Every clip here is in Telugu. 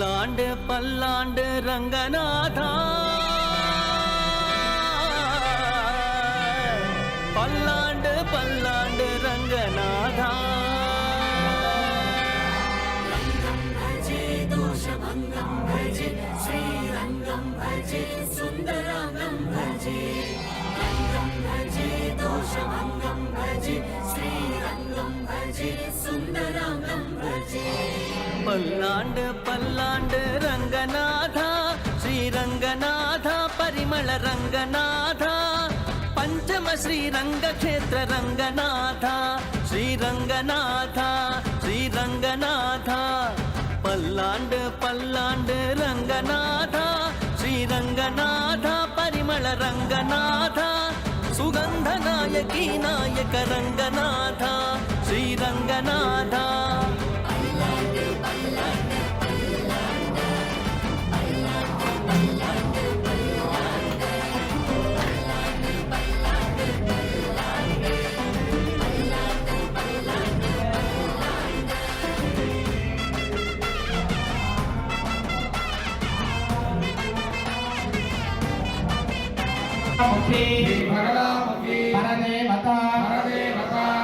பல்லாண்டு பல்லாண்டு ரங்கநாதா பல்லாண்டு பல்லாண்டு ரங்கநாதா दोषभङ्गं भजे श्रीरङ्गं भजे सुन्दराङ्गं भजे रङ्गं भजे दोषभङ्गं भजे श्रीरङ्गं भजे பல்லாண்டு பல்லாண்டு ரங்கநாதா ஸ்ரீரங்கநாதா பரிமள ரங்கநாதா பஞ்சம ஸ்ரீரங்க க்ஷேத்திர ரங்கநாதா ஸ்ரீரங்கநாதா ஸ்ரீரங்கநாதா. பல்லாண்டு பல்லாண்டு ரங்கநாதா ஸ்ரீரங்கநாதா பரிமள ரங்கநாதா சுகந்த நாயகி நாயக ரங்கநாதா ஸ்ரீரங்கநாதா.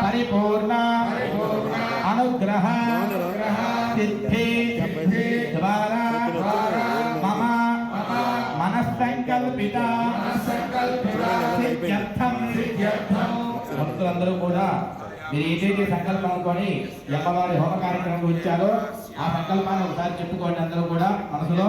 పరిపూర్ణ అనుగ్రహ సిద్ధి ద్వారా మమ మనస్సంకల్పిత సిద్ధ్యర్థం. భక్తులందరూ కూడా మీరు ఏదైతే సంకల్పం అనుకొని అమ్మవారి హోమ కార్యక్రమం ఇచ్చారో ఆ సంకల్పాన్ని ఒకసారి చెప్పుకోండి అందరూ కూడా మనసులో.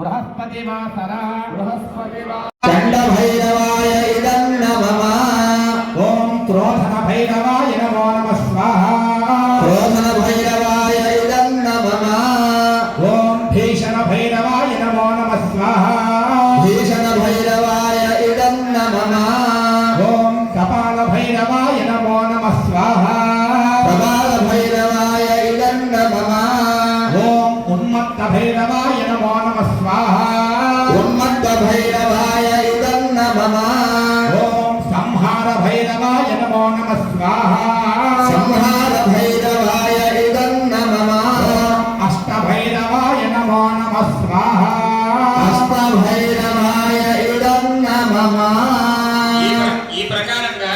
బృహస్పతి వాసర బృహస్పతి చండభైరవాయ ఇదం నమః. ఓం క్రోధన భైరవాయ నమో నమ స్వాహ. క్రోధన భైరవాయ ఇదం నమః. ఓం భీషణ భైరవాయ నమో నమ స్వాహ. భీషణ భైరవాయ ఇదం నమః. ఓం కపాల భైరవాయ నమో నమ స్వాహ. ప్రబాల భైరవాయ ఇదం నమః. ఓం ఉన్మత్త భైరవాయ నమో నమ నమో స్వాహ సంహార భైరవాయ ఇదం నమః అష్ట భైరవాయ నమో నమ స్వాహ అష్ట భైరవాయ ఇదం నమః ఈ ప్ర- ఈ ప్రకారంగా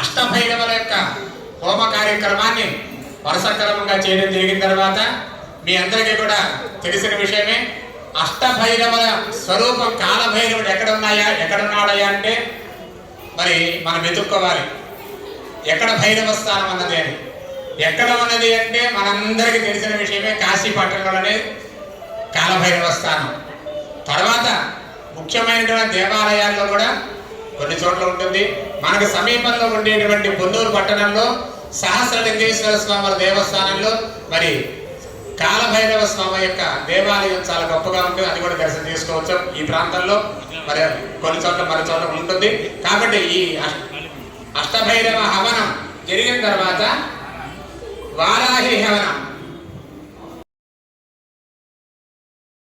అష్టభైరవుల యొక్క హోమ కార్యక్రమాన్ని వరుస క్రమంగా చేయడం జరిగిన తర్వాత మీ అందరికీ కూడా తెలిసిన విషయమే అష్టభైరవుల స్వరూపం కాలభైరవుడు ఎక్కడ ఉన్నాయా ఎక్కడ అంటే మరి మనం వెతుక్కోవాలి. ఎక్కడ భైరవ స్థానం అన్నది అని ఎక్కడ ఉన్నది అంటే మనందరికీ తెలిసిన విషయమే కాశీ పట్టణంలోనే కాలభైరవ స్థానం. తర్వాత ముఖ్యమైనటువంటి దేవాలయాల్లో కూడా కొన్ని చోట్ల ఉంటుంది. మనకు సమీపంలో ఉండేటువంటి పొన్నూరు పట్టణంలో సహస్రలింగేశ్వర స్వామి దేవస్థానంలో మరి కాలభైరవ స్వామి యొక్క దేవాలయం చాలా గొప్పగా ఉంటుంది. అది కూడా దర్శనం చేసుకోవచ్చు. ఈ ప్రాంతంలో మరి కొన్ని చోట్ల మరో చోట్ల ఉంటుంది. కాబట్టి ఈ అష్టభైరవ హవనం తర్వాత వారాహి హవనం.